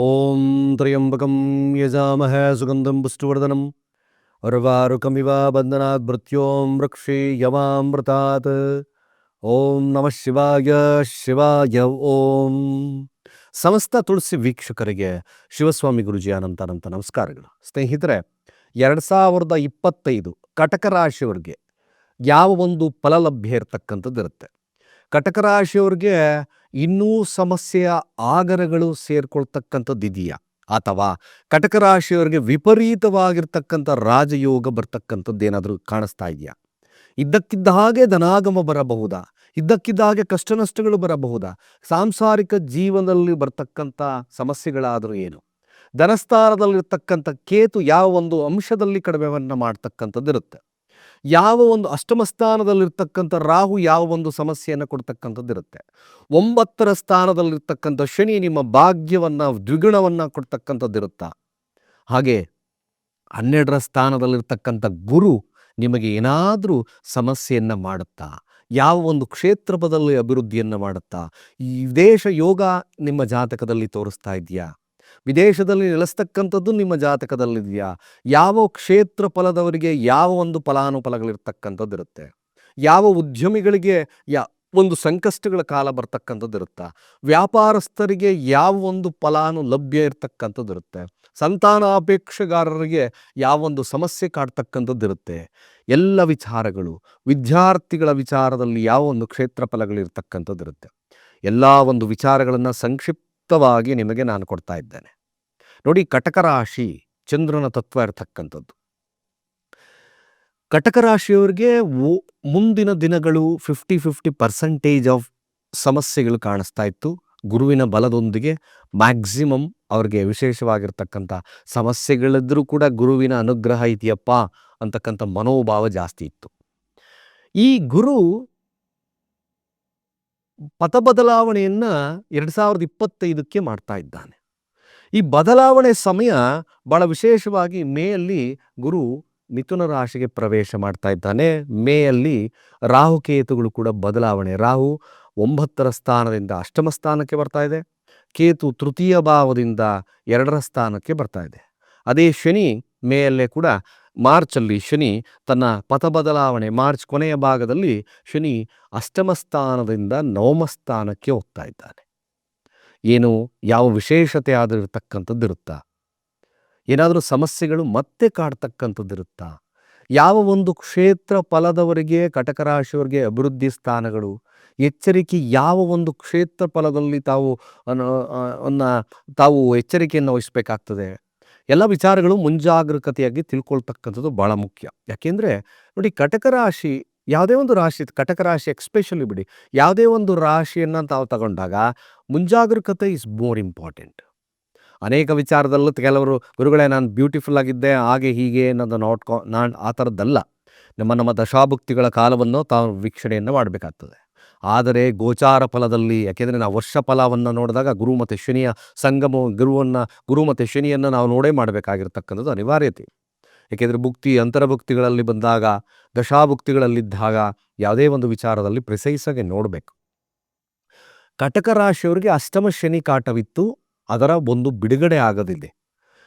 ಓಂ ತ್ರಯಂಬಕಂ ಯಜಾಮಹ ಸುಗಂಧಂ ಪುಷ್ಟುವರ್ಧನಂ ಉರ್ವಾರುಕಮಿವ ಬಂಧನಾತ್ ಮೃತ್ಯೋಂ ರಕ್ಷೆ ಯಮಾಮೃತಾತ್ ಓಂ ನಮಃ ಶಿವಾಯ ಶಿವಾಯ ಓಂ ಸಮಸ್ತ ತುಳಸಿ ವೀಕ್ಷಕರಿಗೆ ಶಿವಸ್ವಾಮಿ ಗುರುಜಿ ಅನಂತ ಅನಂತ ನಮಸ್ಕಾರಗಳು. ಸ್ನೇಹಿತರೆ, ಎರಡು ಸಾವಿರದ ಇಪ್ಪತ್ತೈದು ಕಟಕ ರಾಶಿಯವ್ರಿಗೆ ಯಾವ ಒಂದು ಫಲ ಲಭ್ಯ ಇರತಕ್ಕಂಥದ್ದು ಇರುತ್ತೆ. ಕಟಕ ರಾಶಿಯವ್ರಿಗೆ ಇನ್ನೂ ಸಮಸ್ಯೆಯ ಆಗರಗಳು ಸೇರ್ಕೊಳ್ತಕ್ಕಂಥದ್ದು ಇದೆಯಾ ಅಥವಾ ಕಟಕ ರಾಶಿಯವರಿಗೆ ವಿಪರೀತವಾಗಿರ್ತಕ್ಕಂಥ ರಾಜಯೋಗ ಬರ್ತಕ್ಕಂಥದ್ದು ಏನಾದರೂ ಕಾಣಿಸ್ತಾ ಇದೆಯಾ? ಇದ್ದಕ್ಕಿದ್ದ ಹಾಗೆ ಧನಾಗಮ ಬರಬಹುದಾ? ಇದ್ದಕ್ಕಿದ್ದ ಹಾಗೆ ಕಷ್ಟ ನಷ್ಟಗಳು ಬರಬಹುದಾ? ಸಾಂಸಾರಿಕ ಜೀವನದಲ್ಲಿ ಬರ್ತಕ್ಕಂಥ ಸಮಸ್ಯೆಗಳಾದರೂ ಏನು? ಧನಸ್ಥಾನದಲ್ಲಿರ್ತಕ್ಕಂಥ ಕೇತು ಯಾವ ಒಂದು ಅಂಶದಲ್ಲಿ ಕಡಿಮೆವನ್ನು ಮಾಡ್ತಕ್ಕಂಥದ್ದು ಇರುತ್ತೆ ಯಾವ ಒಂದು ಅಷ್ಟಮ ಸ್ಥಾನದಲ್ಲಿರ್ತಕ್ಕಂಥ ರಾಹು ಯಾವ ಒಂದು ಸಮಸ್ಯೆಯನ್ನು ಕೊಡ್ತಕ್ಕಂಥದ್ದು ಇರುತ್ತೆ ಒಂಬತ್ತರ ಸ್ಥಾನದಲ್ಲಿರ್ತಕ್ಕಂಥ ಶನಿ ನಿಮ್ಮ ಭಾಗ್ಯವನ್ನು, ದ್ವಿಗುಣವನ್ನು ಕೊಡ್ತಕ್ಕಂಥದ್ದು ಇರುತ್ತಾ ಹಾಗೆ ಹನ್ನೆರಡರ ಸ್ಥಾನದಲ್ಲಿರ್ತಕ್ಕಂಥ ಗುರು ನಿಮಗೆ ಏನಾದರೂ ಸಮಸ್ಯೆಯನ್ನು ಮಾಡುತ್ತಾ? ಯಾವ ಒಂದು ಕ್ಷೇತ್ರಪದಲ್ಲಿ ಅಭಿವೃದ್ಧಿಯನ್ನು ಮಾಡುತ್ತಾ? ಈ ವಿದೇಶ ಯೋಗ ನಿಮ್ಮ ಜಾತಕದಲ್ಲಿ ತೋರಿಸ್ತಾ ಇದೆಯಾ ವಿದೇಶದಲ್ಲಿ ನೆಲೆಸ್ತಕ್ಕಂಥದ್ದು ನಿಮ್ಮ ಜಾತಕದಲ್ಲಿದೆಯಾ? ಯಾವ ಕ್ಷೇತ್ರ ಫಲದವರಿಗೆ ಯಾವ ಒಂದು ಫಲಾನುಫಲಗಳಿರ್ತಕ್ಕಂಥದ್ದು ಇರುತ್ತೆ? ಯಾವ ಉದ್ಯಮಿಗಳಿಗೆ ಯಾ ಒಂದು ಸಂಕಷ್ಟಗಳ ಕಾಲ ಬರ್ತಕ್ಕಂಥದ್ದು ಇರುತ್ತೆ? ವ್ಯಾಪಾರಸ್ಥರಿಗೆ ಯಾವ ಒಂದು ಫಲಾನು ಲಭ್ಯ ಇರ್ತಕ್ಕಂಥದ್ದು ಇರುತ್ತೆ? ಸಂತಾನಾಪೇಕ್ಷೆಗಾರರಿಗೆ ಯಾವ ಒಂದು ಸಮಸ್ಯೆ ಕಾಡ್ತಕ್ಕಂಥದ್ದು ಇರುತ್ತೆ? ಎಲ್ಲ ವಿಚಾರಗಳು, ವಿದ್ಯಾರ್ಥಿಗಳ ವಿಚಾರದಲ್ಲಿ ಯಾವ ಒಂದು ಕ್ಷೇತ್ರ ಫಲಗಳಿರ್ತಕ್ಕಂಥದ್ದು ಇರುತ್ತೆ? ಎಲ್ಲ ಒಂದು ವಿಚಾರಗಳನ್ನು ಸಂಕ್ಷಿಪ್ತವಾಗಿ ನಿಮಗೆ ನಾನು ಕೊಡ್ತಾ ಇದ್ದೇನೆ. ನೋಡಿ, ಕಟಕ ರಾಶಿ ಚಂದ್ರನ ತತ್ವ ಇರತಕ್ಕಂಥದ್ದು. ಕಟಕ ರಾಶಿಯವರಿಗೆ ಮುಂದಿನ ದಿನಗಳು ಫಿಫ್ಟಿ ಫಿಫ್ಟಿ ಪರ್ಸೆಂಟೇಜ್ ಆಫ್ ಸಮಸ್ಯೆಗಳು ಕಾಣಿಸ್ತಾ ಇತ್ತು. ಗುರುವಿನ ಬಲದೊಂದಿಗೆ ಮ್ಯಾಕ್ಸಿಮಮ್ ಅವ್ರಿಗೆ ವಿಶೇಷವಾಗಿರ್ತಕ್ಕಂಥ ಸಮಸ್ಯೆಗಳಿದ್ರೂ ಕೂಡ ಗುರುವಿನ ಅನುಗ್ರಹ ಇದೆಯಪ್ಪ ಅಂತಕ್ಕಂಥ ಮನೋಭಾವ ಜಾಸ್ತಿ ಇತ್ತು. ಈ ಗುರು ಪಥ ಬದಲಾವಣೆಯನ್ನು ಎರಡು ಸಾವಿರದ ಇಪ್ಪತ್ತೈದಕ್ಕೆ ಮಾಡ್ತಾ ಇದ್ದಾನೆ. ಈ ಬದಲಾವಣೆ ಸಮಯ ಬಹಳ ವಿಶೇಷವಾಗಿ ಮೇಯಲ್ಲಿ ಗುರು ಮಿಥುನ ರಾಶಿಗೆ ಪ್ರವೇಶ ಮಾಡ್ತಾ ಇದ್ದಾನೆ. ಮೇಯಲ್ಲಿ ರಾಹುಕೇತುಗಳು ಕೂಡ ಬದಲಾವಣೆ. ರಾಹು ಒಂಬತ್ತರ ಸ್ಥಾನದಿಂದ ಅಷ್ಟಮ ಸ್ಥಾನಕ್ಕೆ ಬರ್ತಾ ಇದೆ. ಕೇತು ತೃತೀಯ ಭಾವದಿಂದ ಎರಡರ ಸ್ಥಾನಕ್ಕೆ ಬರ್ತಾ ಇದೆ. ಅದೇ ಶನಿ ಮೇಯಲ್ಲೇ ಕೂಡ ಮಾರ್ಚಲ್ಲಿ ಶನಿ ತನ್ನ ಪಥ ಬದಲಾವಣೆ ಮಾರ್ಚ್ ಕೊನೆಯ ಭಾಗದಲ್ಲಿ ಶನಿ ಅಷ್ಟಮ ಸ್ಥಾನದಿಂದ ನವಮ ಸ್ಥಾನಕ್ಕೆ ಹೋಗ್ತಾ ಇದ್ದಾನೆ. ಏನು, ಯಾವ ವಿಶೇಷತೆ ಆದಿರತಕ್ಕಂಥದ್ದು ಇರುತ್ತಾ ಏನಾದರೂ ಸಮಸ್ಯೆಗಳು ಮತ್ತೆ ಕಾಡ್ತಕ್ಕಂಥದ್ದು ಇರುತ್ತಾ ಯಾವ ಒಂದು ಕ್ಷೇತ್ರ ಫಲದವರಿಗೆ ಕಟಕ ರಾಶಿಯವರಿಗೆ ಅಭಿವೃದ್ಧಿ ಸ್ಥಾನಗಳು, ಎಚ್ಚರಿಕೆ ಯಾವ ಒಂದು ಕ್ಷೇತ್ರ ಫಲದಲ್ಲಿ ತಾವು ಅನ್ನ, ತಾವು ಎಚ್ಚರಿಕೆಯನ್ನು ವಹಿಸಬೇಕಾಗ್ತದೆ? ಎಲ್ಲ ವಿಚಾರಗಳು ಮುಂಜಾಗರೂಕತೆಯಾಗಿ ತಿಳ್ಕೊಳ್ತಕ್ಕಂಥದ್ದು ಭಾಳ ಮುಖ್ಯ. ಯಾಕೆಂದರೆ ನೋಡಿ ಕಟಕ ರಾಶಿ ಯಾವುದೇ ಒಂದು ರಾಶಿ, ಕಟಕ ರಾಶಿ ಎಕ್ಸ್ಪೆಷಲಿ ಬಿಡಿ, ಯಾವುದೇ ಒಂದು ರಾಶಿಯನ್ನು ತಾವು ತಗೊಂಡಾಗ ಮುಂಜಾಗರೂಕತೆ ಇಸ್ ಮೋರ್ ಇಂಪಾರ್ಟೆಂಟ್ ಅನೇಕ ವಿಚಾರದಲ್ಲೂ ಕೆಲವರು, ಗುರುಗಳೇ ನಾನು ಬ್ಯೂಟಿಫುಲ್ ಆಗಿದ್ದೆ, ಹಾಗೆ ಹೀಗೆ ಅನ್ನೋದು ನೋಡ್ಕೊ, ನಾನು ಆ ಥರದ್ದಲ್ಲ. ನಮ್ಮ ನಮ್ಮ ದಶಾಭುಕ್ತಿಗಳ ಕಾಲವನ್ನು ತಾವು ವೀಕ್ಷಣೆಯನ್ನು ಮಾಡಬೇಕಾಗ್ತದೆ. ಆದರೆ ಗೋಚಾರ ಫಲದಲ್ಲಿ ಯಾಕೆಂದರೆ ನಾವು ವರ್ಷ ಫಲವನ್ನು ನೋಡಿದಾಗ ಗುರು ಮತ್ತು ಶನಿಯ ಸಂಗಮ, ಗುರುವನ್ನು, ಗುರು ಮತ್ತು ಶನಿಯನ್ನು ನಾವು ನೋಡೇ ಮಾಡಬೇಕಾಗಿರ್ತಕ್ಕಂಥದ್ದು ಅನಿವಾರ್ಯತೆ. ಏಕೆಂದರೆ ಭುಕ್ತಿ, ಅಂತರಭುಕ್ತಿಗಳಲ್ಲಿ ಬಂದಾಗ, ದಶಾಭುಕ್ತಿಗಳಲ್ಲಿದ್ದಾಗ ಯಾವುದೇ ಒಂದು ವಿಚಾರದಲ್ಲಿ ಪ್ರಿಸೈಸಾಗಿ ನೋಡಬೇಕು. ಕಟಕ ರಾಶಿಯವರಿಗೆ ಅಷ್ಟಮ ಶನಿ ಕಾಟವಿತ್ತು, ಅದರ ಒಂದು ಬಿಡುಗಡೆ ಆಗದಿದೆ.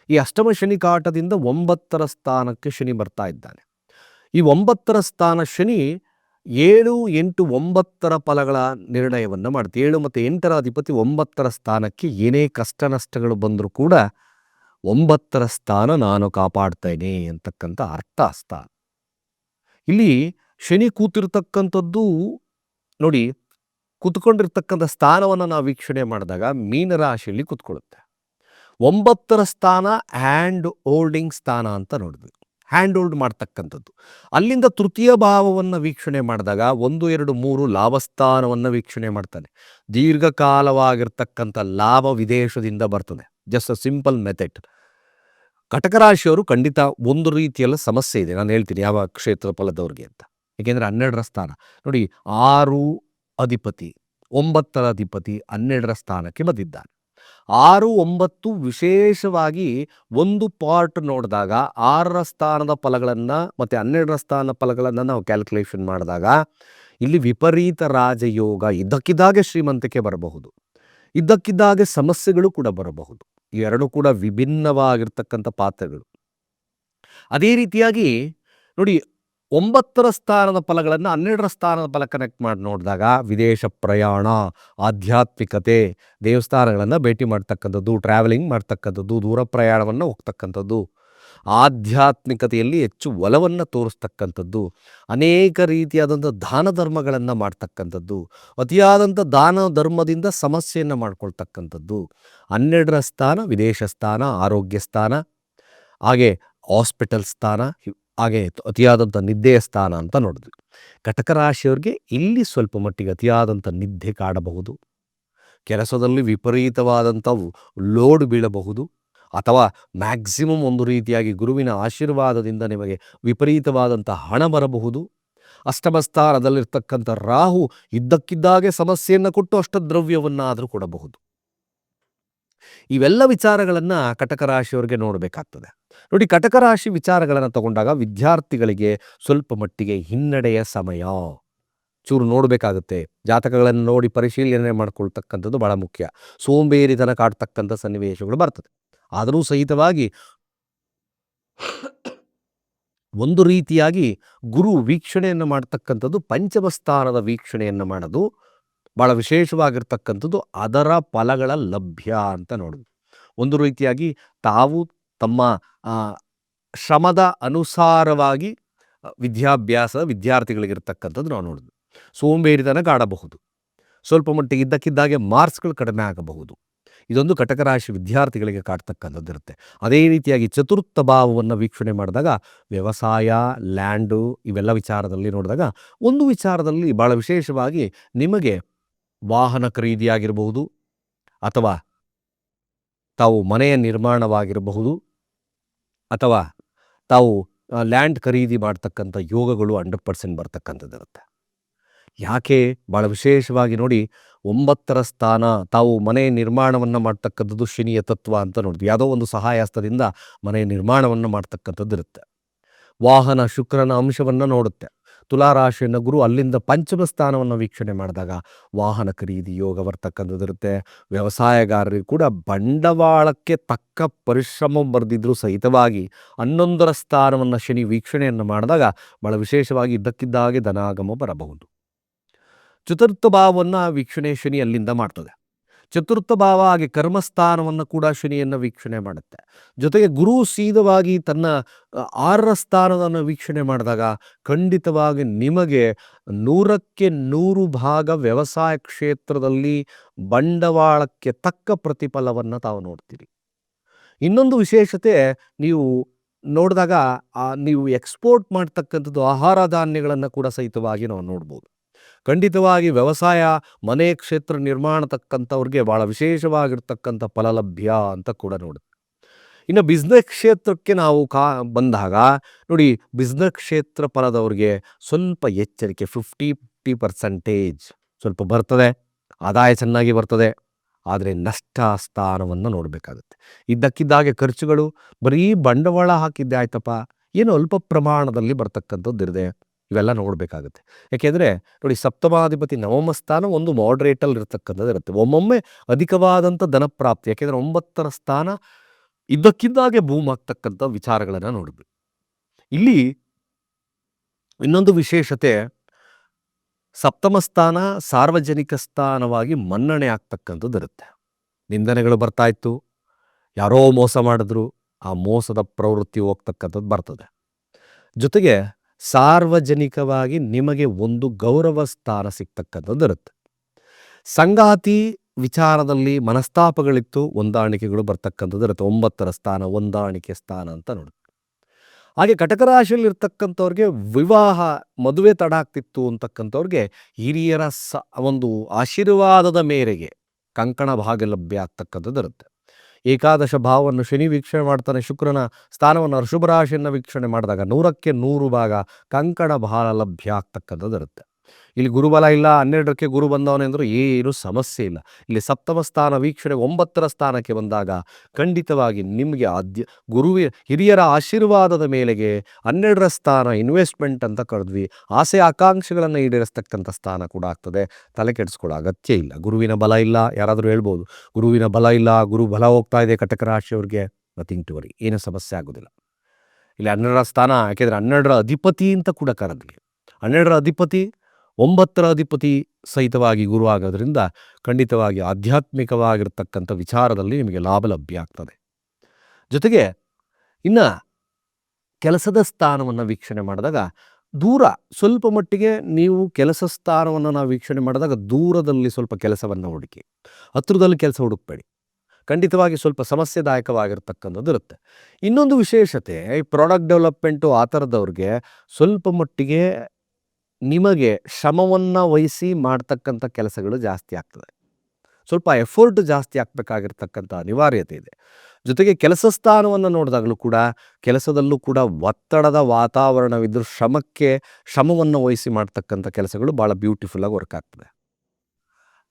ಈ ಅಷ್ಟಮ ಶನಿ ಕಾಟದಿಂದ ಒಂಬತ್ತರ ಸ್ಥಾನಕ್ಕೆ ಶನಿ ಬರ್ತಾ ಇದ್ದಾನೆ. ಈ ಒಂಬತ್ತರ ಸ್ಥಾನ ಶನಿ ಏಳು ಎಂಟು ಒಂಬತ್ತರ ಫಲಗಳ ನಿರ್ಣಯವನ್ನು ಮಾಡುತ್ತೆ ಏಳು ಮತ್ತು ಎಂಟರ ಅಧಿಪತಿ ಒಂಬತ್ತರ ಸ್ಥಾನಕ್ಕೆ ಏನೇ ಕಷ್ಟ ನಷ್ಟಗಳು ಬಂದರೂ ಕೂಡ ಒಂಬತ್ತರ ಸ್ಥಾನ ನಾನು ಕಾಪಾಡ್ತೇನೆ ಅಂತಕ್ಕಂಥ ಅರ್ಥ ಸ್ಥಾನ ಇಲ್ಲಿ ಶನಿ ಕೂತಿರ್ತಕ್ಕಂಥದ್ದು ನೋಡಿ, ಕೂತ್ಕೊಂಡಿರ್ತಕ್ಕಂಥ ಸ್ಥಾನವನ್ನು ನಾವು ವೀಕ್ಷಣೆ ಮಾಡಿದಾಗ ಮೀನರಾಶಿಯಲ್ಲಿ ಕೂತ್ಕೊಳ್ಳುತ್ತೆ. ಒಂಬತ್ತರ ಸ್ಥಾನ ಹ್ಯಾಂಡ್ ಹೋಲ್ಡಿಂಗ್ ಸ್ಥಾನ ಅಂತ ನೋಡಿದ್ವಿ. ಹ್ಯಾಂಡ್ ಹೋಲ್ಡ್ ಮಾಡ್ತಕ್ಕಂಥದ್ದು. ಅಲ್ಲಿಂದ ತೃತೀಯ ಭಾವವನ್ನು ವೀಕ್ಷಣೆ ಮಾಡಿದಾಗ ಒಂದು, ಎರಡು, ಮೂರು ಲಾಭಸ್ಥಾನವನ್ನು ವೀಕ್ಷಣೆ ಮಾಡ್ತಾನೆ. ದೀರ್ಘಕಾಲವಾಗಿರ್ತಕ್ಕಂಥ ಲಾಭ ವಿದೇಶದಿಂದ ಬರ್ತದೆ. ಜಸ್ಟ್ ಅ ಸಿಂಪಲ್ ಮೆಥಡ್ ಕಟಕ ರಾಶಿಯವರು ಖಂಡಿತ ಒಂದು ರೀತಿಯಲ್ಲ ಸಮಸ್ಯೆ ಇದೆ. ನಾನು ಹೇಳ್ತೀನಿ ಯಾವ ಕ್ಷೇತ್ರ ಫಲದವ್ರಿಗೆ ಅಂತ. ಏಕೆಂದರೆ ಹನ್ನೆರಡರ ಸ್ಥಾನ. ನೋಡಿ, ಆರು ಅಧಿಪತಿ, ಒಂಬತ್ತರ ಅಧಿಪತಿ ಹನ್ನೆರಡರ ಸ್ಥಾನಕ್ಕೆ ಬಂದಿದ್ದಾನೆ ಆರು ಒಂಬತ್ತು ವಿಶೇಷವಾಗಿ ಒಂದು ಪಾರ್ಟ್ ನೋಡಿದಾಗ ಆರರ ಸ್ಥಾನದ ಫಲಗಳನ್ನು ಮತ್ತು ಹನ್ನೆರಡರ ಸ್ಥಾನದ ಫಲಗಳನ್ನು ನಾವು ಕ್ಯಾಲ್ಕುಲೇಷನ್ ಮಾಡಿದಾಗ ಇಲ್ಲಿ ವಿಪರೀತ ರಾಜಯೋಗ ಇದ್ದಕ್ಕಿದ್ದಾಗೆ ಶ್ರೀಮಂತಿಕೆ ಬರಬಹುದು. ಇದ್ದಕ್ಕಿದ್ದಾಗೆ ಸಮಸ್ಯೆಗಳು ಕೂಡ ಬರಬಹುದು. ಇವೆರಡೂ ಕೂಡ ವಿಭಿನ್ನವಾಗಿರ್ತಕ್ಕಂಥ ಪಾತ್ರಗಳು. ಅದೇ ರೀತಿಯಾಗಿ ನೋಡಿ ಒಂಬತ್ತರ ಸ್ಥಾನದ ಫಲಗಳನ್ನು ಹನ್ನೆರಡರ ಸ್ಥಾನದ ಫಲ ಕನೆಕ್ಟ್ ಮಾಡಿ ನೋಡಿದಾಗ ವಿದೇಶ ಪ್ರಯಾಣ, ಆಧ್ಯಾತ್ಮಿಕತೆ, ದೇವಸ್ಥಾನಗಳನ್ನು ಭೇಟಿ ಮಾಡ್ತಕ್ಕಂಥದ್ದು ಟ್ರಾವೆಲಿಂಗ್ ಮಾಡ್ತಕ್ಕಂಥದ್ದು, ದೂರ ಪ್ರಯಾಣವನ್ನು ಹೋಗ್ತಕ್ಕಂಥದ್ದು, ಆಧ್ಯಾತ್ಮಿಕತೆಯಲ್ಲಿ ಹೆಚ್ಚು ಒಲವನ್ನು ತೋರಿಸ್ತಕ್ಕಂಥದ್ದು, ಅನೇಕ ರೀತಿಯಾದಂಥ ದಾನ ಧರ್ಮಗಳನ್ನು ಮಾಡ್ತಕ್ಕಂಥದ್ದು, ಅತಿಯಾದಂಥ ದಾನ ಧರ್ಮದಿಂದ ಸಮಸ್ಯೆಯನ್ನು ಮಾಡ್ಕೊಳ್ತಕ್ಕಂಥದ್ದು. ಹನ್ನೆರಡರ ಸ್ಥಾನ ವಿದೇಶ ಸ್ಥಾನ, ಆರೋಗ್ಯ ಸ್ಥಾನ, ಹಾಗೆ ಹಾಸ್ಪಿಟಲ್ ಸ್ಥಾನ ಹಾಗೆ ಅತಿಯಾದಂಥ ನಿದ್ದೆಯ ಸ್ಥಾನ ಅಂತ ನೋಡಿದ್ವಿ. ಕಟಕ ರಾಶಿಯವ್ರಿಗೆ ಇಲ್ಲಿ ಸ್ವಲ್ಪ ಮಟ್ಟಿಗೆ ಅತಿಯಾದಂಥ ನಿದ್ದೆ ಕಾಡಬಹುದು. ಕೆಲಸದಲ್ಲಿ ವಿಪರೀತವಾದಂಥ ಲೋಡ್ ಬೀಳಬಹುದು. ಅಥವಾ ಮ್ಯಾಕ್ಸಿಮಮ್ ಒಂದು ರೀತಿಯಾಗಿ ಗುರುವಿನ ಆಶೀರ್ವಾದದಿಂದ ನಿಮಗೆ ವಿಪರೀತವಾದಂಥ ಹಣ ಬರಬಹುದು. ಅಷ್ಟಮ ಸ್ಥಾನದಲ್ಲಿರ್ತಕ್ಕಂಥ ರಾಹು ಇದ್ದಕ್ಕಿದ್ದಾಗೆ ಸಮಸ್ಯೆಯನ್ನು ಕೊಟ್ಟು ಅಷ್ಟ ದ್ರವ್ಯವನ್ನಾದರೂ ಕೊಡಬಹುದು. ಇವೆಲ್ಲ ವಿಚಾರಗಳನ್ನು ಕಟಕ ರಾಶಿಯವರಿಗೆ ನೋಡಬೇಕಾಗ್ತದೆ. ನೋಡಿ ಕಟಕ ರಾಶಿ ವಿಚಾರಗಳನ್ನು ತಗೊಂಡಾಗ ವಿದ್ಯಾರ್ಥಿಗಳಿಗೆ ಸ್ವಲ್ಪ ಮಟ್ಟಿಗೆ ಹಿನ್ನಡೆಯ ಸಮಯ. ಚೂರು ನೋಡಬೇಕಾಗುತ್ತೆ. ಜಾತಕಗಳನ್ನು ನೋಡಿ ಪರಿಶೀಲನೆ ಮಾಡ್ಕೊಳ್ತಕ್ಕಂಥದ್ದು ಬಹಳ ಮುಖ್ಯ. ಸೋಂಬೇರಿತನ ಕಾಡ್ತಕ್ಕಂಥ ಸನ್ನಿವೇಶಗಳು ಬರ್ತದೆ. ಆದರೂ ಸಹಿತವಾಗಿ ಒಂದು ರೀತಿಯಾಗಿ ಗುರು ವೀಕ್ಷಣೆಯನ್ನು ಮಾಡ್ತಕ್ಕಂಥದ್ದು ಪಂಚಮಸ್ಥಾನದ ವೀಕ್ಷಣೆಯನ್ನು ಮಾಡೋದು ಭಾಳ ವಿಶೇಷವಾಗಿರ್ತಕ್ಕಂಥದ್ದು ಅದರ ಫಲಗಳ ಲಭ್ಯ ಅಂತ ನೋಡೋದು. ಒಂದು ರೀತಿಯಾಗಿ ತಾವು ತಮ್ಮ ಶ್ರಮದ ಅನುಸಾರವಾಗಿ ವಿದ್ಯಾಭ್ಯಾಸ ವಿದ್ಯಾರ್ಥಿಗಳಿಗಿರ್ತಕ್ಕಂಥದ್ದು ನಾವು ನೋಡೋದು. ಸೋಂಬೇರಿತನ ಕಾಡಬಹುದು ಸ್ವಲ್ಪ ಮಟ್ಟಿಗೆ ಇದ್ದಕ್ಕಿದ್ದಾಗೆ ಮಾರ್ಕ್ಸ್ಗಳು ಕಡಿಮೆ ಆಗಬಹುದು. ಇದೊಂದು ಕಟಕ ರಾಶಿ ವಿದ್ಯಾರ್ಥಿಗಳಿಗೆ ಕಾಡ್ತಕ್ಕಂಥದ್ದು ಇರುತ್ತೆ. ಅದೇ ರೀತಿಯಾಗಿ ಚತುರ್ಥ ಭಾವವನ್ನು ವೀಕ್ಷಣೆ ಮಾಡಿದಾಗ, ವ್ಯವಸಾಯ, ಲ್ಯಾಂಡು ಇವೆಲ್ಲ ವಿಚಾರದಲ್ಲಿ ನೋಡಿದಾಗ, ಒಂದು ವಿಚಾರದಲ್ಲಿ ಭಾಳ ವಿಶೇಷವಾಗಿ ನಿಮಗೆ ವಾಹನ ಖರೀದಿಯಾಗಿರಬಹುದು ಅಥವಾ ತಾವು ಮನೆಯ ನಿರ್ಮಾಣವಾಗಿರಬಹುದು. ಅಥವಾ ತಾವು ಲ್ಯಾಂಡ್ ಖರೀದಿ ಮಾಡ್ತಕ್ಕಂಥ ಯೋಗಗಳು ಹಂಡ್ರೆಡ್ ಪರ್ಸೆಂಟ್ ಬರ್ತಕ್ಕಂಥದ್ದಿರುತ್ತೆ. ಯಾಕೆ? ಭಾಳ ವಿಶೇಷವಾಗಿ ನೋಡಿ, ಒಂಬತ್ತರ ಸ್ಥಾನ, ತಾವು ಮನೆ ನಿರ್ಮಾಣವನ್ನು ಮಾಡ್ತಕ್ಕಂಥದ್ದು ಶನಿಯ ತತ್ವ ಅಂತ ನೋಡಿದ್ವಿ ಯಾವುದೋ ಒಂದು ಸಹಾಯ ಹಸ್ತದಿಂದ ಮನೆ ನಿರ್ಮಾಣವನ್ನು ಮಾಡ್ತಕ್ಕಂಥದ್ದು ಇರುತ್ತೆ ವಾಹನ, ಶುಕ್ರನ ಅಂಶವನ್ನು ನೋಡುತ್ತೆ. ತುಲಾರಾಶಿಯನ್ನು ಗುರು ಅಲ್ಲಿಂದ ಪಂಚಮ ಸ್ಥಾನವನ್ನು ವೀಕ್ಷಣೆ ಮಾಡಿದಾಗ ವಾಹನ ಖರೀದಿ, ಯೋಗ ಬರ್ತಕ್ಕಂಥದ್ದಿರುತ್ತೆ ವ್ಯವಸಾಯಗಾರರಿಗೆ ಕೂಡ ಬಂಡವಾಳಕ್ಕೆ ತಕ್ಕ ಪರಿಶ್ರಮ ಬರೆದಿದ್ರು ಸಹಿತವಾಗಿ ಹನ್ನೊಂದರ ಸ್ಥಾನವನ್ನು ಶನಿ ವೀಕ್ಷಣೆಯನ್ನು ಮಾಡಿದಾಗ ಬಹಳ ವಿಶೇಷವಾಗಿ ಇದ್ದಕ್ಕಿದ್ದಾಗೆ ಧನಾಗಮ ಬರಬಹುದು. ಚತುರ್ಥ ಭಾವವನ್ನು ವೀಕ್ಷಣೆ ಶನಿ ಅಲ್ಲಿಂದ ಮಾಡ್ತದೆ. ಚತುರ್ಥ ಭಾವ ಹಾಗೆ ಕರ್ಮಸ್ಥಾನವನ್ನು ಕೂಡ ಶನಿಯನ್ನು ವೀಕ್ಷಣೆ ಮಾಡುತ್ತೆ. ಜೊತೆಗೆ ಗುರು ಸೀದವಾಗಿ ತನ್ನ ಆರರ ಸ್ಥಾನವನ್ನು ವೀಕ್ಷಣೆ ಮಾಡಿದಾಗ ಖಂಡಿತವಾಗಿ ನಿಮಗೆ ನೂರಕ್ಕೆ ನೂರು ಭಾಗ ವ್ಯವಸಾಯ ಕ್ಷೇತ್ರದಲ್ಲಿ ಬಂಡವಾಳಕ್ಕೆ ತಕ್ಕ ಪ್ರತಿಫಲವನ್ನು ತಾವು ನೋಡ್ತೀರಿ. ಇನ್ನೊಂದು ವಿಶೇಷತೆ, ನೀವು ನೋಡಿದಾಗ ನೀವು ಎಕ್ಸ್ಪೋರ್ಟ್ ಮಾಡ್ತಕ್ಕಂಥದ್ದು ಆಹಾರ ಧಾನ್ಯಗಳನ್ನು ಕೂಡ ಸಹಿತವಾಗಿ ನಾವು ನೋಡ್ಬೋದು. ಖಂಡಿತವಾಗಿ ವ್ಯವಸಾಯ, ಮನೆ ಕ್ಷೇತ್ರ ನಿರ್ಮಾಣ ತಕ್ಕಂಥವ್ರಿಗೆ ಭಾಳ ವಿಶೇಷವಾಗಿರ್ತಕ್ಕಂಥ ಫಲಲಭ್ಯ ಅಂತ ಕೂಡ ನೋಡುತ್ತೆ ಇನ್ನು ಬಿಸ್ನೆಸ್ ಕ್ಷೇತ್ರಕ್ಕೆ ನಾವು ಕಾ, ಬಂದಾಗ ನೋಡಿ ಬಿಸ್ನೆಸ್ ಕ್ಷೇತ್ರ ಫಲದವ್ರಿಗೆ ಸ್ವಲ್ಪ ಎಚ್ಚರಿಕೆ ಫಿಫ್ಟಿ ಫಿಫ್ಟಿ ಪರ್ಸೆಂಟೇಜ್ ಸ್ವಲ್ಪ ಬರ್ತದೆ, ಆದಾಯ ಚೆನ್ನಾಗಿ ಬರ್ತದೆ, ಆದರೆ ನಷ್ಟ ಸ್ಥಾನವನ್ನು ನೋಡಬೇಕಾಗುತ್ತೆ. ಇದ್ದಕ್ಕಿದ್ದಾಗೆ ಖರ್ಚುಗಳು ಬರೀ ಬಂಡವಾಳ ಹಾಕಿದ್ದೆ ಆಯ್ತಪ್ಪ, ಏನು ಅಲ್ಪ ಪ್ರಮಾಣದಲ್ಲಿ ಬರ್ತಕ್ಕಂಥದ್ದು ಇರದೆ ಇವೆಲ್ಲ ನೋಡಬೇಕಾಗುತ್ತೆ. ಯಾಕೆಂದರೆ ನೋಡಿ ಸಪ್ತಮಾಧಿಪತಿ ನವಮ ಸ್ಥಾನ ಒಂದು ಮಾಡ್ರೇಟಲ್ಲಿ ಇರತಕ್ಕಂಥದ್ದು ಇರುತ್ತೆ. ಒಮ್ಮೊಮ್ಮೆ ಅಧಿಕವಾದಂಥ ಧನಪ್ರಾಪ್ತಿ, ಯಾಕೆಂದರೆ ಒಂಬತ್ತರ ಸ್ಥಾನ ಇದ್ದಕ್ಕಿದ್ದಾಗೆ ಬೂಮ್ ಆಗ್ತಕ್ಕಂಥ ವಿಚಾರಗಳನ್ನು ನೋಡಿದ್ವಿ. ಇಲ್ಲಿ ಇನ್ನೊಂದು ವಿಶೇಷತೆ, ಸಪ್ತಮ ಸ್ಥಾನ ಸಾರ್ವಜನಿಕ ಸ್ಥಾನವಾಗಿ ಮನ್ನಣೆ ಆಗ್ತಕ್ಕಂಥದ್ದು ಇರುತ್ತೆ. ನಿಂದನೆಗಳು ಬರ್ತಾ ಇತ್ತು. ಯಾರೋ ಮೋಸ ಮಾಡಿದ್ರು. ಆ ಮೋಸದ ಪ್ರವೃತ್ತಿ ಹೋಗ್ತಕ್ಕಂಥದ್ದು ಬರ್ತದೆ. ಜೊತೆಗೆ ಸಾರ್ವಜನಿಕವಾಗಿ ನಿಮಗೆ ಒಂದು ಗೌರವ ಸ್ಥಾನ ಸಿಗ್ತಕ್ಕಂಥದ್ದು ಇರುತ್ತೆ. ಸಂಗಾತಿ ವಿಚಾರದಲ್ಲಿ ಮನಸ್ತಾಪಗಳಿತ್ತು, ಹೊಂದಾಣಿಕೆಗಳು ಬರ್ತಕ್ಕಂಥದ್ದು ಇರುತ್ತೆ. ಒಂಬತ್ತರ ಸ್ಥಾನ, ಹೊಂದಾಣಿಕೆ ಸ್ಥಾನ ಅಂತ ನೋಡಿ. ಹಾಗೆ ಕಟಕರಾಶಿಯಲ್ಲಿ ಇರ್ತಕ್ಕಂಥವ್ರಿಗೆ ವಿವಾಹ ಮದುವೆ ತಡ ಆಗ್ತಿತ್ತು ಅಂತಕ್ಕಂಥವ್ರಿಗೆ ಹಿರಿಯರ ಸ ಒಂದು ಆಶೀರ್ವಾದದ ಮೇರೆಗೆ ಕಂಕಣ ಭಾಗಲಭ್ಯ ಆಗ್ತಕ್ಕಂಥದ್ದು ಇರುತ್ತೆ. ಏಕಾದಶ ಭಾವವನ್ನು ಶನಿ ವೀಕ್ಷಣೆ ಮಾಡ್ತಾನೆ ಶುಕ್ರನ ಸ್ಥಾನವನ್ನು ಋಷಭ ರಾಶಿಯನ್ನು ವೀಕ್ಷಣೆ ಮಾಡಿದಾಗ ನೂರಕ್ಕೆ ನೂರು ಭಾಗ ಕಂಕಣ ಬಹಳ ಲಭ್ಯ ಆಗ್ತಕ್ಕಂಥದ್ದು ಇರುತ್ತೆ. ಇಲ್ಲಿ ಗುರುಬಲ ಇಲ್ಲ, ಹನ್ನೆರಡಕ್ಕೆ ಗುರು ಬಂದವನೇ ಅಂದರೂ ಏನು ಸಮಸ್ಯೆ ಇಲ್ಲ. ಇಲ್ಲಿ ಸಪ್ತಮ ಸ್ಥಾನ, ವೀಕ್ಷಣೆ ಒಂಬತ್ತರ ಸ್ಥಾನಕ್ಕೆ ಬಂದಾಗ ಖಂಡಿತವಾಗಿ ನಿಮಗೆ ಆದ್ಯ, ಗುರುವಿ, ಹಿರಿಯರ ಆಶೀರ್ವಾದದ ಮೇಲೆಗೆ ಹನ್ನೆರಡರ ಸ್ಥಾನ ಇನ್ವೆಸ್ಟ್ಮೆಂಟ್ ಅಂತ ಕರೆದ್ವಿ. ಆಸೆ, ಆಕಾಂಕ್ಷೆಗಳನ್ನು ಈಡೇರಿಸ್ತಕ್ಕಂಥ ಸ್ಥಾನ ಕೂಡ ಆಗ್ತದೆ. ತಲೆ ಕೆಡಿಸ್ಕೊಳ್ಳೋ ಅಗತ್ಯ ಇಲ್ಲ. ಗುರುವಿನ ಬಲ ಇಲ್ಲ, ಯಾರಾದರೂ ಹೇಳ್ಬೋದು. ಗುರುವಿನ ಬಲ ಇಲ್ಲ, ಗುರು ಬಲ ಹೋಗ್ತಾ ಇದೆ ಕಟಕ ರಾಶಿಯವ್ರಿಗೆ ನಥಿಂಗ್ ಟು ವರಿ ಏನು ಸಮಸ್ಯೆ ಆಗೋದಿಲ್ಲ. ಇಲ್ಲಿ ಹನ್ನೆರಡರ ಸ್ಥಾನ, ಯಾಕೆಂದರೆ ಹನ್ನೆರಡರ ಅಧಿಪತಿ ಅಂತ ಕೂಡ ಕರೆದ್ವಿ. ಹನ್ನೆರಡರ ಅಧಿಪತಿ ಒಂಬತ್ತರ ಅಧಿಪತಿ ಸಹಿತವಾಗಿ ಗುರು ಆಗೋದ್ರಿಂದ ಖಂಡಿತವಾಗಿ ಆಧ್ಯಾತ್ಮಿಕವಾಗಿರ್ತಕ್ಕಂಥ ವಿಚಾರದಲ್ಲಿ ನಿಮಗೆ ಲಾಭ ಲಭ್ಯ ಆಗ್ತದೆ. ಜೊತೆಗೆ ಇನ್ನು ಕೆಲಸದ ಸ್ಥಾನವನ್ನು ವೀಕ್ಷಣೆ ಮಾಡಿದಾಗ ದೂರ ಸ್ವಲ್ಪ ಮಟ್ಟಿಗೆ ನೀವು ಕೆಲಸ ಸ್ಥಾನವನ್ನು ನಾವು ವೀಕ್ಷಣೆ ಮಾಡಿದಾಗ ದೂರದಲ್ಲಿ ಸ್ವಲ್ಪ ಕೆಲಸವನ್ನು ಹುಡುಕಿ, ಹತ್ರದಲ್ಲಿ ಕೆಲಸ ಹುಡುಕಬೇಡಿ. ಖಂಡಿತವಾಗಿ ಸ್ವಲ್ಪ ಸಮಸ್ಯೆದಾಯಕವಾಗಿರ್ತಕ್ಕಂಥದ್ದು ಇರುತ್ತೆ. ಇನ್ನೊಂದು ವಿಶೇಷತೆ, ಈ ಪ್ರಾಡಕ್ಟ್ ಡೆವಲಪ್ಮೆಂಟು ಆ ಥರದವ್ರಿಗೆ ಸ್ವಲ್ಪ ಮಟ್ಟಿಗೆ ನಿಮಗೆ ಶ್ರಮವನ್ನು ವಹಿಸಿ ಮಾಡ್ತಕ್ಕಂಥ ಕೆಲಸಗಳು ಜಾಸ್ತಿ ಆಗ್ತದೆ. ಸ್ವಲ್ಪ ಎಫರ್ಟ್ ಜಾಸ್ತಿ ಆಗಬೇಕಾಗಿರ್ತಕ್ಕಂಥ ಅನಿವಾರ್ಯತೆ ಇದೆ. ಜೊತೆಗೆ ಕೆಲಸ ಸ್ಥಾನವನ್ನು ನೋಡಿದಾಗಲೂ ಕೂಡ ಕೆಲಸದಲ್ಲೂ ಕೂಡ ಒತ್ತಡದ ವಾತಾವರಣವಿದ್ದರೂ ಶ್ರಮಕ್ಕೆ ಶ್ರಮವನ್ನು ವಹಿಸಿ ಮಾಡ್ತಕ್ಕಂಥ ಕೆಲಸಗಳು ಭಾಳ ಬ್ಯೂಟಿಫುಲ್ಲಾಗಿ ವರ್ಕ್ ಆಗ್ತದೆ.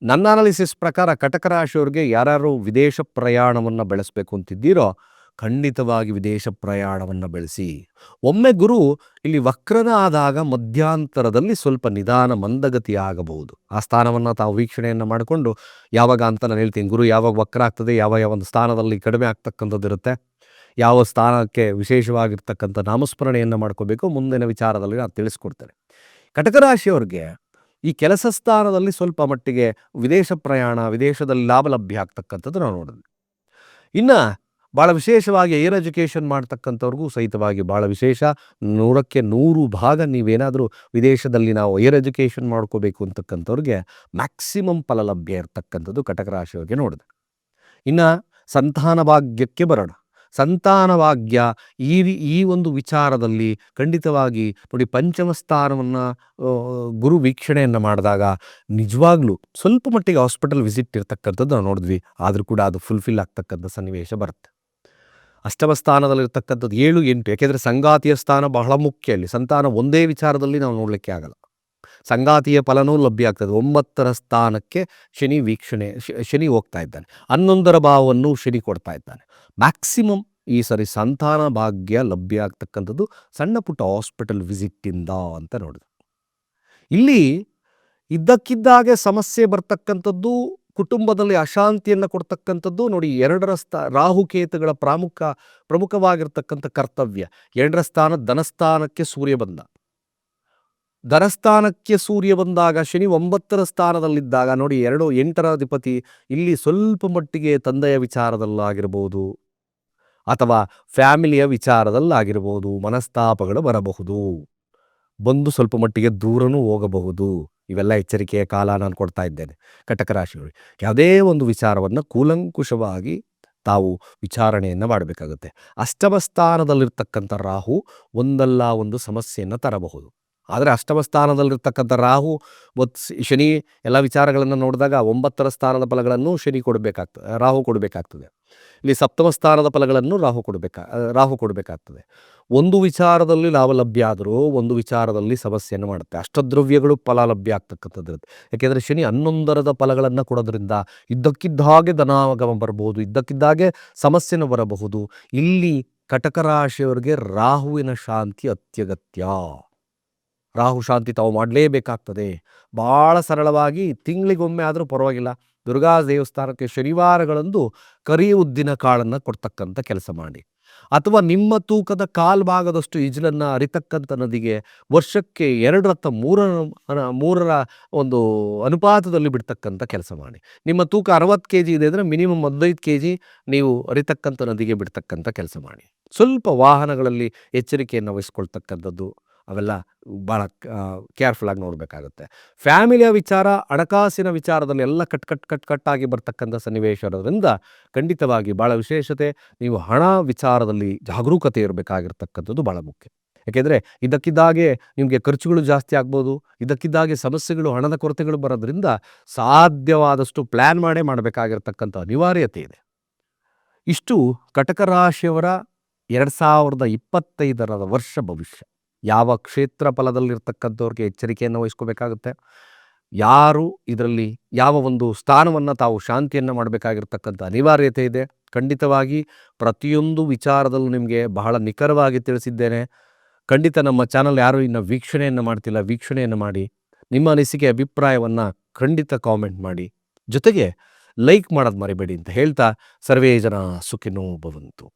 ನನ್ನ ಅನಾಲಿಸಿಸ್ ಪ್ರಕಾರ ಕಟಕ ರಾಶಿಯವ್ರಿಗೆ ಯಾರ್ಯಾರು ವಿದೇಶ ಪ್ರಯಾಣವನ್ನು ಬೆಳೆಸಬೇಕು ಅಂತಿದ್ದೀರೋ ಖಂಡಿತವಾಗಿ ವಿದೇಶ ಪ್ರಯಾಣವನ್ನು ಬೆಳೆಸಿ, ಒಮ್ಮೆ ಗುರು ಇಲ್ಲಿ ವಕ್ರನ ಆದಾಗ ಮಧ್ಯಾಂತರದಲ್ಲಿ ಸ್ವಲ್ಪ ನಿಧಾನ ಮಂದಗತಿ ಆಗಬಹುದು. ಆ ಸ್ಥಾನವನ್ನು ತಾವು ವೀಕ್ಷಣೆಯನ್ನು ಮಾಡಿಕೊಂಡು, ಯಾವಾಗ ಅಂತ ನಾನು ಹೇಳ್ತೀನಿ, ಗುರು ಯಾವಾಗ ವಕ್ರ ಆಗ್ತದೆ ಯಾವ ಯಾವ ಒಂದು ಸ್ಥಾನದಲ್ಲಿ ಕಡಿಮೆ ಆಗ್ತಕ್ಕಂಥದ್ದು ಇರುತ್ತೆ, ಯಾವ ಸ್ಥಾನಕ್ಕೆ ವಿಶೇಷವಾಗಿರ್ತಕ್ಕಂಥ ನಾಮಸ್ಮರಣೆಯನ್ನು ಮಾಡ್ಕೋಬೇಕು, ಮುಂದಿನ ವಿಚಾರದಲ್ಲಿ ನಾನು ತಿಳಿಸ್ಕೊಡ್ತೇನೆ. ಕಟಕರಾಶಿಯವ್ರಿಗೆ ಈ ಕೆಲಸ ಸ್ಥಾನದಲ್ಲಿ ಸ್ವಲ್ಪ ಮಟ್ಟಿಗೆ ವಿದೇಶ ಪ್ರಯಾಣ, ವಿದೇಶದಲ್ಲಿ ಲಾಭ ಲಭ್ಯ ಆಗ್ತಕ್ಕಂಥದ್ದು ನಾವು ನೋಡಿದ್ವಿ. ಇನ್ನು ಭಾಳ ವಿಶೇಷವಾಗಿ ಏರ್ ಎಜುಕೇಷನ್ ಮಾಡ್ತಕ್ಕಂಥವ್ರಿಗೂ ಸಹಿತವಾಗಿ ಭಾಳ ವಿಶೇಷ. ನೂರಕ್ಕೆ ನೂರು ಭಾಗ ನೀವೇನಾದರೂ ವಿದೇಶದಲ್ಲಿ ನಾವು ಏರ್ ಎಜುಕೇಷನ್ ಮಾಡ್ಕೋಬೇಕು ಅಂತಕ್ಕಂಥವ್ರಿಗೆ ಮ್ಯಾಕ್ಸಿಮಮ್ ಫಲ ಲಭ್ಯ ಇರ್ತಕ್ಕಂಥದ್ದು ಕಟಕ ರಾಶಿಯವರಿಗೆ ನೋಡಿದೆ. ಇನ್ನು ಸಂತಾನ ಭಾಗ್ಯಕ್ಕೆ ಬರೋಣ. ಸಂತಾನ ಭಾಗ್ಯ ಈ ಈ ಒಂದು ವಿಚಾರದಲ್ಲಿ ಖಂಡಿತವಾಗಿ ನೋಡಿ ಪಂಚಮ ಸ್ಥಾನವನ್ನು ಗುರು ವೀಕ್ಷಣೆಯನ್ನು ಮಾಡಿದಾಗ ನಿಜವಾಗ್ಲೂ ಸ್ವಲ್ಪ ಮಟ್ಟಿಗೆ ಹಾಸ್ಪಿಟಲ್ ವಿಸಿಟ್ ಇರ್ತಕ್ಕಂಥದ್ದು ನಾವು ನೋಡಿದ್ವಿ. ಆದರೂ ಕೂಡ ಅದು ಫುಲ್ಫಿಲ್ ಆಗ್ತಕ್ಕಂಥ ಸನ್ನಿವೇಶ ಬರುತ್ತೆ. ಅಷ್ಟಮ ಸ್ಥಾನದಲ್ಲಿರ್ತಕ್ಕಂಥದ್ದು ಏಳು ಎಂಟು. ಯಾಕೆಂದರೆ ಸಂಗಾತಿಯ ಸ್ಥಾನ ಬಹಳ ಮುಖ್ಯ ಇಲ್ಲಿ ಸಂತಾನ ಒಂದೇ ವಿಚಾರದಲ್ಲಿ ನಾವು ನೋಡಲಿಕ್ಕೆ ಆಗಲ್ಲ. ಸಂಗಾತಿಯ ಫಲನೂ ಲಭ್ಯ ಆಗ್ತದೆ. ಒಂಬತ್ತರ ಸ್ಥಾನಕ್ಕೆ ಶನಿ ವೀಕ್ಷಣೆ ಶನಿ ಹೋಗ್ತಾ ಇದ್ದಾನೆ. ಹನ್ನೊಂದರ ಭಾವವನ್ನು ಶನಿ ಕೊಡ್ತಾ ಇದ್ದಾನೆ. ಮ್ಯಾಕ್ಸಿಮಮ್ ಈ ಸರಿ ಸಂತಾನ ಭಾಗ್ಯ ಲಭ್ಯ ಆಗ್ತಕ್ಕಂಥದ್ದು ಸಣ್ಣ ಪುಟ್ಟ ಹಾಸ್ಪಿಟಲ್ ವಿಸಿಟ್ಟಿಂದ ಅಂತ ನೋಡಿದೆ. ಇಲ್ಲಿ ಇದ್ದಕ್ಕಿದ್ದಾಗೆ ಸಮಸ್ಯೆ ಬರ್ತಕ್ಕಂಥದ್ದು ಕುಟುಂಬದಲ್ಲಿ ಅಶಾಂತಿಯನ್ನು ಕೊಡ್ತಕ್ಕಂಥದ್ದು ನೋಡಿ ಎರಡರ ಸ್ಥಾ, ರಾಹುಕೇತುಗಳ ಪ್ರಾಮುಖ, ಪ್ರಮುಖವಾಗಿರ್ತಕ್ಕಂಥ ಕರ್ತವ್ಯ. ಎರಡರ ಸ್ಥಾನ ಧನಸ್ಥಾನಕ್ಕೆ ಸೂರ್ಯ ಬಂದ. ಧನಸ್ಥಾನಕ್ಕೆ ಸೂರ್ಯ ಬಂದಾಗ, ಶನಿ ಒಂಬತ್ತರ ಸ್ಥಾನದಲ್ಲಿದ್ದಾಗ, ನೋಡಿ ಎರಡು ಎಂಟರ ಅಧಿಪತಿ ಇಲ್ಲಿ ಸ್ವಲ್ಪ ಮಟ್ಟಿಗೆ ತಂದೆಯ ವಿಚಾರದಲ್ಲಾಗಿರ್ಬೋದು, ಅಥವಾ ಫ್ಯಾಮಿಲಿಯ ವಿಚಾರದಲ್ಲಾಗಿರ್ಬೋದು, ಮನಸ್ತಾಪಗಳು ಬರಬಹುದು. ಬಂದು ಸ್ವಲ್ಪ ಮಟ್ಟಿಗೆ ದೂರನೂ ಹೋಗಬಹುದು. ಇವೆಲ್ಲ ಎಚ್ಚರಿಕೆಯ ಕಾಲ ನಾನು ಕೊಡ್ತಾ ಇದ್ದೇನೆ. ಕಟಕ ರಾಶಿಯವರು. ಯಾವುದೇ ಒಂದು ವಿಚಾರವನ್ನು ಕೂಲಂಕುಷವಾಗಿ ತಾವು ವಿಚಾರಣೆಯನ್ನು ಮಾಡಬೇಕಾಗುತ್ತೆ. ಅಷ್ಟಮ ಸ್ಥಾನದಲ್ಲಿರ್ತಕ್ಕಂಥ ರಾಹು ಒಂದಲ್ಲ ಒಂದು ಸಮಸ್ಯೆಯನ್ನು ತರಬಹುದು. ಆದರೆ ಅಷ್ಟಮ ಸ್ಥಾನದಲ್ಲಿರ್ತಕ್ಕಂಥ ರಾಹು ಮತ್ತು ಶನಿ ಎಲ್ಲ ವಿಚಾರಗಳನ್ನು ನೋಡಿದಾಗ ಒಂಬತ್ತರ ಸ್ಥಾನದ ಫಲಗಳನ್ನು ಶನಿ ಕೊಡಬೇಕಾಗ್ತದೆ ರಾಹು ಕೊಡಬೇಕಾಗ್ತದೆ. ಇಲ್ಲಿ ಸಪ್ತಮ ಸ್ಥಾನದ ಫಲಗಳನ್ನು ರಾಹು ಕೊಡಬೇಕಾ, ರಾಹು ಕೊಡಬೇಕಾಗ್ತದೆ. ಒಂದು ವಿಚಾರದಲ್ಲಿ ಲಾಭ ಲಭ್ಯ ಆದರೂ ಒಂದು ವಿಚಾರದಲ್ಲಿ ಸಮಸ್ಯೆಯನ್ನು ಮಾಡುತ್ತೆ. ಅಷ್ಟದ್ರವ್ಯಗಳು ಫಲ ಲಭ್ಯ ಆಗ್ತಕ್ಕಂಥದ್ದಿರುತ್ತೆ ಯಾಕೆಂದರೆ ಶನಿ ಹನ್ನೊಂದರದ ಫಲಗಳನ್ನು ಕೊಡೋದ್ರಿಂದ ಇದ್ದಕ್ಕಿದ್ದ ಹಾಗೆ ಧನಾಗಮ ಬರಬಹುದು ಇದ್ದಕ್ಕಿದ್ದಾಗೆ ಸಮಸ್ಯೆನೂ ಬರಬಹುದು. ಇಲ್ಲಿ ಕಟಕ ರಾಶಿಯವರಿಗೆ ರಾಹುವಿನ ಶಾಂತಿ ಅತ್ಯಗತ್ಯ. ರಾಹು ಶಾಂತಿ ತಾವು ಮಾಡಲೇಬೇಕಾಗ್ತದೆ. ಭಾಳ ಸರಳವಾಗಿ ತಿಂಗಳಿಗೊಮ್ಮೆ ಆದರೂ ಪರವಾಗಿಲ್ಲ. ದುರ್ಗಾ ದೇವಸ್ಥಾನಕ್ಕೆ ಶನಿವಾರಗಳಂದು ಕರಿ ಉದ್ದಿನ ಕಾಳನ್ನು ಕೊಡ್ತಕ್ಕಂಥ ಕೆಲಸ ಮಾಡಿ. ಅಥವಾ ನಿಮ್ಮ ತೂಕದ ಕಾಲ್ಭಾಗದಷ್ಟು ಭಾಗದಷ್ಟು ಇಜಲನ್ನು ಅರಿತಕ್ಕಂಥ ನದಿಗೆ ವರ್ಷಕ್ಕೆ ಎರಡರತ್ತ ಮೂರರ ಅನ- ಮೂರರ ಒಂದು ಅನುಪಾತದಲ್ಲಿ ಬಿಡ್ತಕ್ಕಂಥ ಕೆಲಸ ಮಾಡಿ. ನಿಮ್ಮ ತೂಕ ಅರವತ್ತು ಕೆ ಜಿ ಇದೆ ಅಂದರೆ ಮಿನಿಮಮ್ ಹದಿನೈದು ಕೆ ಜಿ ನೀವು ಅರಿತಕ್ಕಂಥ ನದಿಗೆ ಬಿಡ್ತಕ್ಕಂಥ ಕೆಲಸ ಮಾಡಿ. ಸ್ವಲ್ಪ ವಾಹನಗಳಲ್ಲಿ ಎಚ್ಚರಿಕೆಯನ್ನು ವಹಿಸ್ಕೊಳ್ತಕ್ಕಂಥದ್ದು ಅವೆಲ್ಲ ಭಾಳ ಕೇರ್ಫುಲ್ಲಾಗಿ ನೋಡಬೇಕಾಗುತ್ತೆ. ಫ್ಯಾಮಿಲಿಯ ವಿಚಾರ, ಹಣಕಾಸಿನ ವಿಚಾರದಲ್ಲಿ ಎಲ್ಲ ಕಟ್ ಕಟ್ ಕಟ್ ಆಗಿ ಬರ್ತಕ್ಕಂಥ ಸನ್ನಿವೇಶ ಇರೋದ್ರಿಂದ ಖಂಡಿತವಾಗಿ ಭಾಳ ವಿಶೇಷತೆ. ನೀವು ಹಣ ವಿಚಾರದಲ್ಲಿ ಜಾಗರೂಕತೆ ಇರಬೇಕಾಗಿರ್ತಕ್ಕಂಥದ್ದು ಭಾಳ ಮುಖ್ಯ. ಯಾಕೆಂದರೆ ಇದಕ್ಕಿದ್ದಾಗೆ ನಿಮಗೆ ಖರ್ಚುಗಳು ಜಾಸ್ತಿ ಆಗ್ಬೋದು, ಇದಕ್ಕಿದ್ದಾಗೆ ಸಮಸ್ಯೆಗಳು, ಹಣದ ಕೊರತೆಗಳು ಬರೋದ್ರಿಂದ ಸಾಧ್ಯವಾದಷ್ಟು ಪ್ಲ್ಯಾನ್ ಮಾಡೇ ಮಾಡಬೇಕಾಗಿರ್ತಕ್ಕಂಥ ಅನಿವಾರ್ಯತೆ ಇದೆ. ಇಷ್ಟು ಕಟಕ ರಾಶಿಯವರ ಎರಡು ಸಾವಿರದ ಇಪ್ಪತ್ತೈದರ ವರ್ಷ ಭವಿಷ್ಯ. ಯಾವ ಕ್ಷೇತ್ರ ಫಲದಲ್ಲಿರ್ತಕ್ಕಂಥವ್ರಿಗೆ ಎಚ್ಚರಿಕೆಯನ್ನು ವಹಿಸ್ಕೋಬೇಕಾಗುತ್ತೆ. ಯಾರು ಇದರಲ್ಲಿ ಯಾವ ಒಂದು ಸ್ಥಾನವನ್ನು ತಾವು ಶಾಂತಿಯನ್ನು ಮಾಡಬೇಕಾಗಿರ್ತಕ್ಕಂಥ ಅನಿವಾರ್ಯತೆ ಇದೆ. ಖಂಡಿತವಾಗಿ ಪ್ರತಿಯೊಂದು ವಿಚಾರದಲ್ಲೂ ನಿಮಗೆ ಬಹಳ ನಿಖರವಾಗಿ ತಿಳಿಸಿದ್ದೇನೆ. ಖಂಡಿತ ನಮ್ಮ ಚಾನಲ್ ಯಾರು ಇನ್ನು ವೀಕ್ಷಣೆಯನ್ನು ಮಾಡ್ತಿಲ್ಲ, ವೀಕ್ಷಣೆಯನ್ನು ಮಾಡಿ, ನಿಮ್ಮ ಅನಿಸಿಕೆ, ಅಭಿಪ್ರಾಯವನ್ನು ಖಂಡಿತ ಕಾಮೆಂಟ್ ಮಾಡಿ. ಜೊತೆಗೆ ಲೈಕ್ ಮಾಡೋದು ಮರಿಬೇಡಿ ಅಂತ ಹೇಳ್ತಾ ಸರ್ವೇ ಜನ ಸುಖಿನೋ ಭವಂತು.